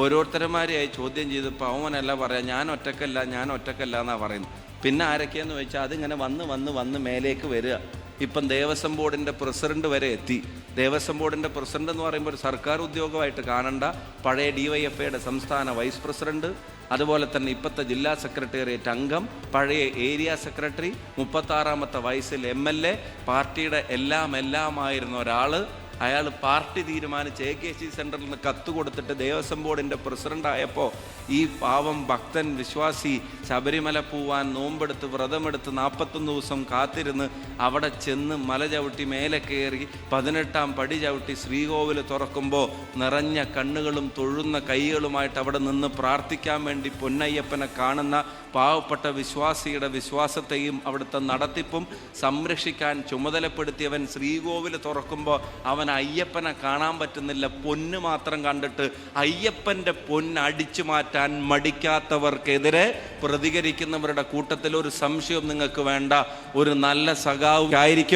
ഓരോരുത്തരന്മാരെയായി ചോദ്യം ചെയ്തപ്പോൾ അവനല്ല പറയാം ഞാൻ ഒറ്റക്കല്ല ഞാൻ ഒറ്റക്കല്ല എന്നാണ് പറയുന്നത്. പിന്നെ ആരൊക്കെയെന്ന് വെച്ചാൽ അതിങ്ങനെ വന്ന് വന്ന് വന്ന് മേലേക്ക് വരിക. ഇപ്പം ദേവസ്വം ബോർഡിന്റെ പ്രസിഡന്റ് വരെ എത്തി. ദേവസ്വം ബോർഡിന്റെ പ്രസിഡന്റ് എന്ന് പറയുമ്പോൾ ഒരു സർക്കാർ ഉദ്യോഗമായിട്ട് കാണണ്ട. പഴയ ഡി വൈ എഫ് ഐയുടെ സംസ്ഥാന വൈസ് പ്രസിഡന്റ് അതുപോലെ തന്നെ ഇപ്പോഴത്തെ ജില്ലാ സെക്രട്ടേറിയറ്റ് അംഗം പഴയ ഏരിയ സെക്രട്ടറി മുപ്പത്താറാമത്തെ വയസ്സിൽ എം എൽ എ പാർട്ടിയുടെ എല്ലാം എല്ലാമായിരുന്ന ഒരാൾ അയാൾ പാർട്ടി തീരുമാനിച്ച് എ കെ സി സെന്ററിൽ നിന്ന് കത്ത് കൊടുത്തിട്ട് ദേവസ്വം ബോർഡിന്റെ പ്രസിഡന്റ് ആയപ്പോൾ ഈ പാവം ഭക്തൻ വിശ്വാസി ശബരിമല പോവാൻ നോമ്പെടുത്ത് വ്രതമെടുത്ത് നാൽപ്പത്തൊന്ന് ദിവസം കാത്തിരുന്ന് അവിടെ ചെന്ന് മല ചവിട്ടി മേലെ കയറി പതിനെട്ടാം പടി ചവിട്ടി ശ്രീകോവിൽ തുറക്കുമ്പോൾ നിറഞ്ഞ കണ്ണുകളും തൊഴുന്ന കൈകളുമായിട്ട് അവിടെ നിന്ന് പ്രാർത്ഥിക്കാൻ വേണ്ടി പൊന്നയ്യപ്പനെ കാണുന്ന പാവപ്പെട്ട വിശ്വാസിയുടെ വിശ്വാസത്തെയും അവിടുത്തെ നടത്തിപ്പും സംരക്ഷിക്കാൻ ചുമതലപ്പെടുത്തിയവൻ ശ്രീകോവിൽ തുറക്കുമ്പോൾ അവൻ അയ്യപ്പനെ കാണാൻ പറ്റുന്നില്ല. പൊന്ന് മാത്രം കണ്ടിട്ട് അയ്യപ്പന്റെ പൊന്ന് അടിച്ചു മാറ്റാൻ മടിക്കാത്തവർക്കെതിരെ പ്രതികരിക്കുന്നവരുടെ കൂട്ടത്തിൽ ഒരു സംശയം നിങ്ങൾക്ക് വേണ്ട. ഒരു നല്ല സഖാവ് ആയിരിക്കും.